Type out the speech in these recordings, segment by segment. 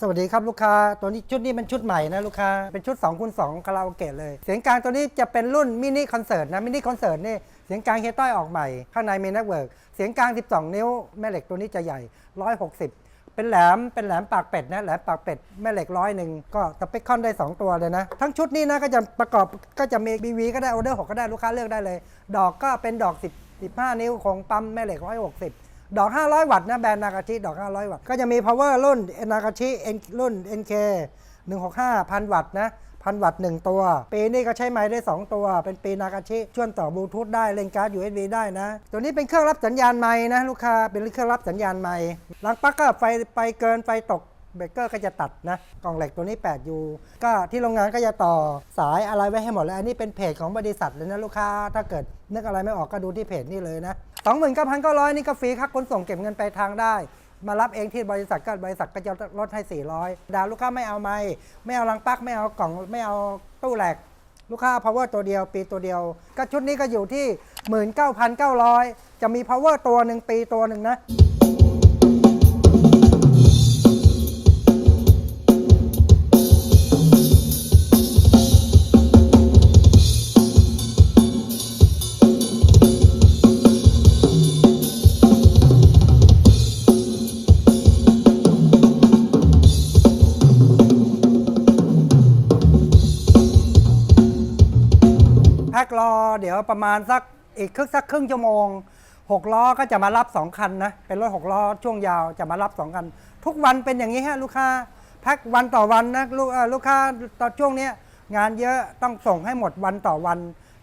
สวัสดีครับลูกค้าตัวนี้ชุดนี้เป็นชุดใหม่นะลูกค้าเป็นชุด2คูณ2คาราโอเกะเลย เสียงกลางตัวนี้จะเป็นรุ่นมินิคอนเสิร์ตนะมินิคอนเสิร์ตนี่เสียงกลางเฮต้อยออกใหม่ ข้างในมีเน็ตเวิร์กเสียงกลาง 12 นิ้ว แม่เหล็กตัวนี้จะใหญ่ 160 เป็นแหลมเป็นแหลมปากเป็ดนะแหลมปากเป็ดแม่เหล็กร้อยหนึ่งก็สเปคคอนได้ 2 ตัวเลยนะ ทั้งชุดนี้นะก็จะประกอบก็จะมี BV ก็ได้ออเดอร์6ก็ได้ลูกค้าเลือกได้เลย ดอกก็เป็นดอก 10 15 นิ้วของปั๊มแม่เหล็ก160 ดอก 500 วัตต์นะแบรนด์นากาชิดอก 500 วัตต์ก็จะมี power รุ่นนากาชิรุ่น NK 165 พันวัตต์นะพันวัตต์ 1 ตัว ปีนี้ก็ใช้ไม้ได้ 2 ตัว เป็นปีนากาชิช่วนต่อบลูทูธได้เล่นการ์ด USB ได้นะ ตัวนี้เป็นเครื่องรับสัญญาณไม้นะลูกค้าเป็นเครื่องรับสัญญาณไม้หลังปลั๊กก็ไฟไปเกินไฟตกเบรกเกอร์ก็จะตัดนะ กล่องเหล็กตัวนี้ 8U ก็ที่โรงงานก็จะต่อสายอะไรไว้ให้หมดแล้ว อันนี้เป็นเพจของบริษัทเลยนะลูกค้า ถ้าเกิดนึกอะไรไม่ออกก็ดูที่เพจนี่เลยนะ 29,900 นี่ก็ฟรีค่าขนส่งเก็บเงินไปลายทางได้ มารับเองที่บริษัทก็บริษัทก็จะลดให้ 400 ดาวลูกค้าไม่เอาไม้ไม่เอาลังปักไม่เอากล่องไม่เอาตู้แหลกลูกค้า power ตัวเดียว ปีตัวเดียว ก็ชุดนี้ก็อยู่ที่ 19,900 จะมี power ตัวหนึ่งปีตัวหนึ่งนะ เดี๋ยวประมาณสักอีกครึ่งสักครึ่งชั่วโมง6ล้อก็จะมารับ2คันนะเป็นรถ6ล้อช่วงยาวจะมารับ2คัน ทุกวันเป็นอย่างนี้ฮะลูกค้าแพ็ควันต่อวันนะลูกลูกค้าตอนช่วงนี้งานเยอะต้องส่งให้หมดวันต่อวัน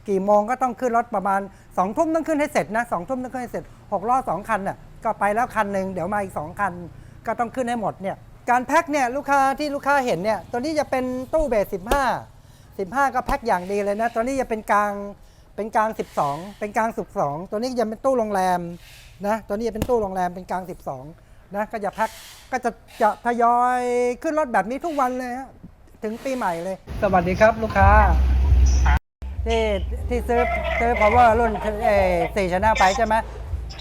กี่โมงก็ต้องขึ้นรถประมาณ2องทุ่มต้องขึ้นให้เสร็จนะสองทุ่มต้องขึ้นให้เสร็จ6ล้อ2คันน่ะก็ไปแล้วคันหนึ่งเดี๋ยวมาอีก2คัน ก็ต้องขึ้นให้หมดเนี่ยการแพ็คเนี่ยลูกค้าที่ลูกค้าเห็นเนี่ยตัวนี้จะเป็นตู้เบส15 15ก็แพ็คอย่างดีเลยนะตัวนี้จะเป็นกลาง เป็นกลาง 12 เป็นกลาง 12 ตัวนี้จะเป็นตู้โรงแรมนะตัวนี้จะเป็นตู้โรงแรมเป็นกลาง 12 นะก็จะแพ็คก็จะจะทยอยขึ้นรถแบบนี้ทุกวันเลยฮะถึงปีใหม่เลย สวัสดีครับลูกค้า ที่ที่ซื้อซื้อ power รุ่นเอสี่ชนะไปใช่ไหม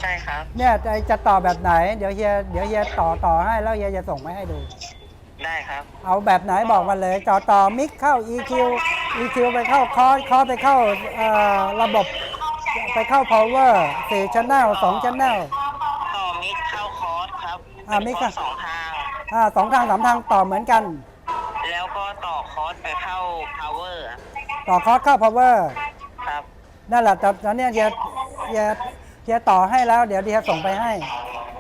ใช่ครับ เนี่ยจะจะต่อแบบไหน เดี๋ยวเฮียเดี๋ยวเฮียต่อต่อให้แล้วเฮียจะส่งมาให้ดู ได้ครับ เอาแบบไหนบอกมาเลยต่อต่อมิกเข้า EQ EQ ไปเข้าคอร์สคอร์สไปเข้าเอ่อระบบไปเข้า power สี่ชั้นแนลสองชั้นแนลต่อมิกเข้าคอร์สครับอ่ามิกเข้าอะสองทาง อ่าสองทางสามทางต่อเหมือนกัน แล้วก็ต่อคอร์สไปเข้า power ต่อคอร์สเข้า power ครับ นั่นแหละแต่ตอนเนี้ยเฮียเฮียเฮียต่อให้แล้ว เดี๋ยวเฮียส่งไปให้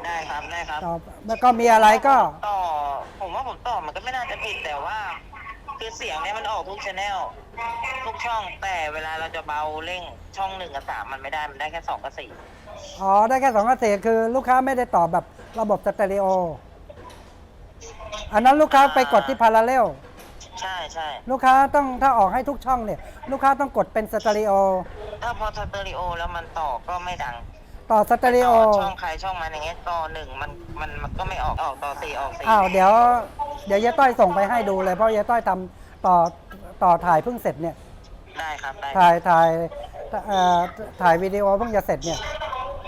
ได้ครับได้ครับ ต่อแล้วก็มีอะไรก็ต่อ ผมว่าผมต่อมันก็ไม่น่าจะผิดแต่ว่า คือ เสียงเนี่ยมันออกทุกชแนลทุกช่องแต่เวลาเราจะเบาเร่งช่องหนึ่งกับสามมันไม่ได้มันได้แค่สองกับสี่อ๋อ ได้แค่สองกระเสคือลูกค้าไม่ได้ต่อแบบระบบสเตอริโอ อันนั้นลูกค้าไปกดที่พาราเรลใช่ใช่ลูกค้าต้องถ้าออกให้ทุกช่องเนี่ย ลูกค้าต้องกดเป็นสเตอริโอ ถ้าพอสเตอริโอแล้วมันต่อก็ไม่ดังต่อสเตอริโอ ต่อช่องใครช่องมันอย่างเงี้ยต่อหนึ่งมันมันมันก็ไม่ออกออกต่อสี่ออกสี่ อ้าวเดี๋ยว เดี๋ยวยายต้อยส่งไปให้ดูเลยเพราะยายต้อยทำ ต่อต่อถ่ายเพิ่งเสร็จเนี่ยได้ครับได้ถ่ายถ่ายเอ่อถ่ายวิดีโอเพิ่งจะเสร็จเนี่ย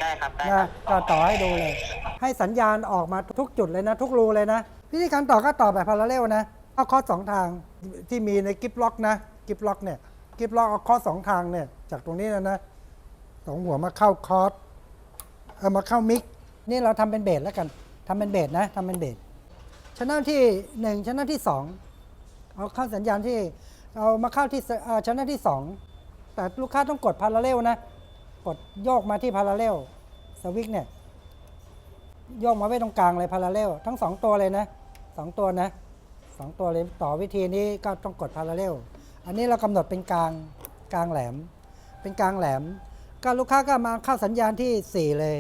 ได้ครับได้คนะรับก็ต่อให้ดูเลย ให้สัญญาณออกมาทุกจุดเลยนะ ทุกรูเลยนะวิธีการต่อก็ต่อแบบพาราเรลนะเอาคอร์สสองทางที่มีในกิฟล็อกนะกิฟล็อกเนี่ยกิฟล็อกเอาคอร์สสองทางเนี่ยจากตรงนี้นะนะสองหัวมาเข้าคอร์สเอามาเข้ามิกนี่เราทำเป็นเบสแล้วกันทำเป็นเบสนะทำเป็นเบสชั้นที่หนึ่งชั้นที่สอง เอาเข้าสัญญาณที่เอามาเข้าที่ช่อชั้นที่สองแต่ลูกค้าต้องกดพาราเรลนะ กดโยกมาที่พาราเรลสวิกเนี่ยโยกมาไว้ตรงกลางเลยพาราเรลทั้งสองตัวเลยนะสองตัวนะสองตัวเลยต่อวิธีนี้ก็ต้องกดพาราเรลอันนี้เรากำหนดเป็นกลางกลางแหลม เป็นกลางแหลม ก็ลูกค้าก็มาเข้าสัญญาณที่ 4 เลย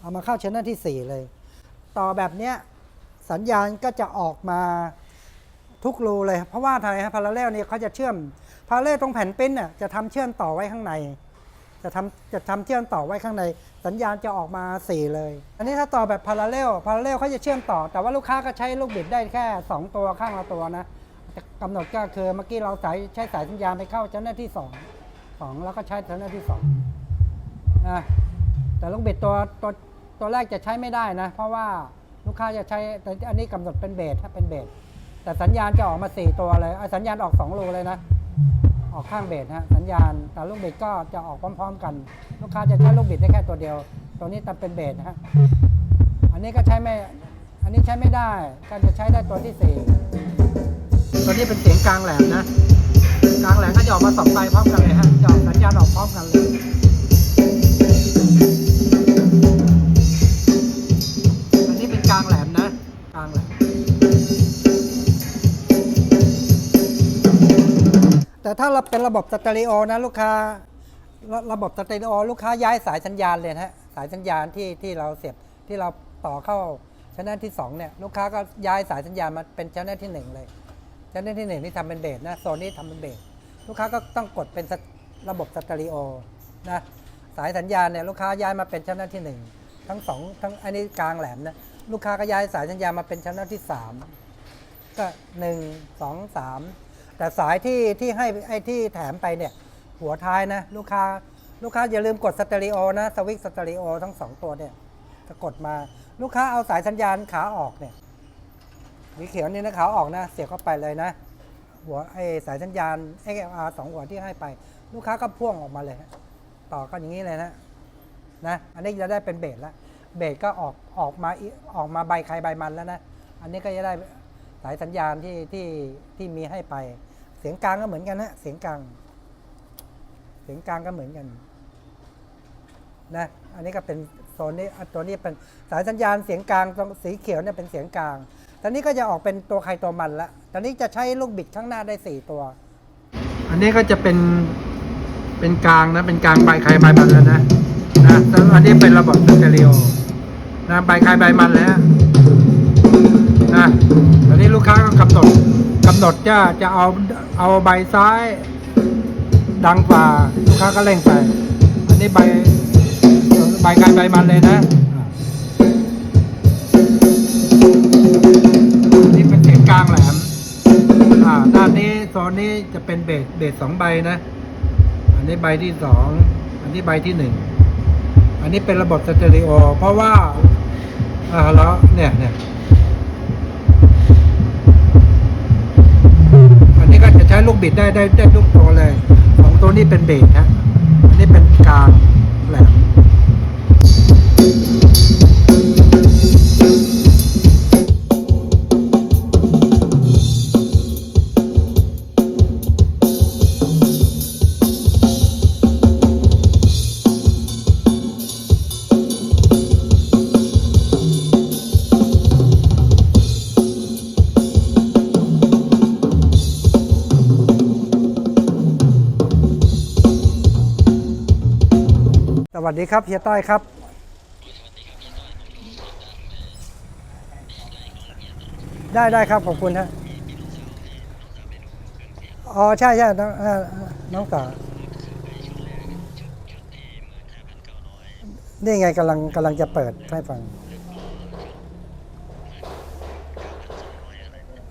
เอามาเข้าชแนที่ 4 เลย ต่อแบบเนี้ยสัญญาณก็จะออกมา ทุกรูเลยเพราะว่าทางฮะพาราเรลนี่เขาจะเชื่อมพาราเรลตรงแผ่นปิ้นน่ะจะทำเชื่อมต่อไว้ข้างใน จะทำจะทำเชื่อมต่อไว้ข้างใน สัญญาณจะออกมา 4 เลย อันนี้ถ้าต่อแบบพาราเรลพาราเรลเขาจะเชื่อมต่อ แต่ว่าลูกค้าก็ใช้ลูกบิดได้แค่ 2 ตัวข้างละตัวนะจะกำหนดก็คือเมื่อกี้เราสายใช้สายสัญญาณไปเข้าชั้นที่2 2แล้วก็ใช้ชั้นที่2นะแต่ลูกบิดตัวตัวตัวแรกจะใช้ไม่ได้นะ เพราะว่าลูกค้าจะใช้แต่อันนี้กำหนดเป็นเบสถ้าเป็นเบส แต่สัญญาณจะออกมาสี่ตัวเลยอะสัญญาณออกสองรูเลยนะ ออกข้างเบสฮะสัญญาณ แต่ลูกบิดก็จะออกพร้อม ๆ กัน ลูกค้าจะใช้ลูกบิดได้แค่ตัวเดียว ตัวนี้แต่เป็นเบสนะฮะอันนี้ก็ใช้ไม่ อันนี้ใช้ไม่ได้ก็จะใช้ได้ตัวที่สี่ตัวนี้เป็นเสียงกลางแหลมนะกลางแหลมก็จะออกมาสองใบพร้อมกันเลยฮะจะออกสัญญาณ ถ้าเราเป็นระบบสเตอริโอนะลูกค้าระระบบสเตอริโอลูกค้าย้ายสายสัญญาณเลยนะฮะสายสัญญาณที่ที่เราเสียบที่เราต่อเข้าช่องที่สองเนี่ยลูกค้าก็ย้ายสายสัญญาณมาเป็นช่องที่หนึ่งเลยช่องที่หนึ่งนี่ทำเป็นเบสนะโซนนี้ทำเป็นเบสลูกค้าก็ต้องกดเป็นระบบสเตอริโอนะสายสัญญาณเนี่ยลูกค้าย้ายมาเป็นช่องที่หนึ่งทั้งสองทั้งอันนี้กลางแหลมนะลูกค้าก็ย้ายสายสัญญาณมาเป็นช่องที่สามก็หนึ่งสองสาม แต่สายที่ที่ให้ไอ้ที่แถมไปเนี่ย หัวท้ายนะ ลูกค้าลูกค้าอย่าลืมกดสเตอริโอนะสวิตสเตอริโอทั้งสองตัวเนี่ยจะกดมาลูกค้าเอาสายสัญญาณขาออกเนี่ยสีเขียวนี่นะขาออกนะ เสียบเข้าไปเลยนะ หัวไอ้สายสัญญาณ XLR สองหัวที่ให้ไป ลูกค้าก็พ่วงออกมาเลย ต่อกันอย่างนี้เลยนะนะอันนี้จะได้เป็นเบสแล้วเบสก็ออกออกมาออกมาใบใครใบมันแล้วนะ อันนี้ก็จะได้สายสัญญาณที่ที่ที่มีให้ไป เสียงกลางก็เหมือนกันนะเสียงกลาง เสียงกลางก็เหมือนกันนะ อันนี้ก็เป็นโซนนี้ตัวนี้เป็นสายสัญญาณเสียงกลางตรงสีเขียวเนี่ยเป็นเสียงกลาง ตอนนี้ก็จะออกเป็นตัวใครตัวมันละตอนนี้จะใช้ลูกบิดข้างหน้าได้สี่ตัว อันนี้ก็จะเป็นเป็นกลางนะ เป็นกลางใบใครใบมันแล้วนะนะแล้วอันนี้เป็นระบบสเตอริโอนะใบใครใบมันแล้วนะตอนนี้ลูกค้าก็กำหนด กำหนดจะจะเอาเอาใบซ้าย ดังกว่าลูกค้าก็เร่งไป อันนี้ใบใบใครใบมันเลยนะอันนี่เป็นเสียงกลางแหลมอ่าด้านนี้โซนนี้จะเป็นเบสเบสสองใบนะ อันนี้ใบที่สองอันนี้ใบที่หนึ่งอันนี้เป็นระบบสเตอริโอ เพราะว่าอ่าแล้วเนี่ยเนี่ย อั นี้ก็จะใช้ลูกบิดได้ได้ได้ทุกตัวเลย ของตัวนี้เป็นเบสฮะอันนี้เป็นกลาง วัสดีครับเฮียต้อยครับ ได้ได้ครับขอบคุณฮะอ๋อใช่ใช่น้องน้องสาวนี่ไงกำลังกำลังจะเปิดให้ฟัง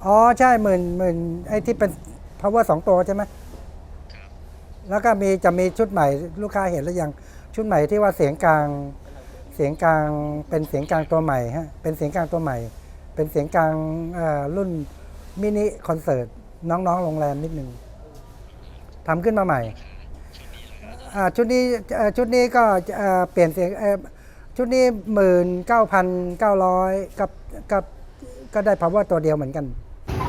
อ๋อใช่หมื่นหมื่นไอ้ที่เป็น power สองตัวใช่ไหมแล้วก็มีจะมีชุดใหม่ลูกค้าเห็นแล้วยัง ชุดใหม่ที่ว่าเสียงกลางเสียงกลางเป็นเสียงกลางตัวใหม่ฮะเป็นเสียงกลางตัวใหม่ เป็นเสียงกลางรุ่นมินิคอนเสิร์ตน้องๆโรงแรมนิดนึงทำขึ้นมาใหม่ชุดนี้ชุดนี้ก็เปลี่ยนเสียงชุดนี้หมื่นเก้าพันเก้าร้อยกับกับก็ได้ power ตัวเดียวเหมือนกัน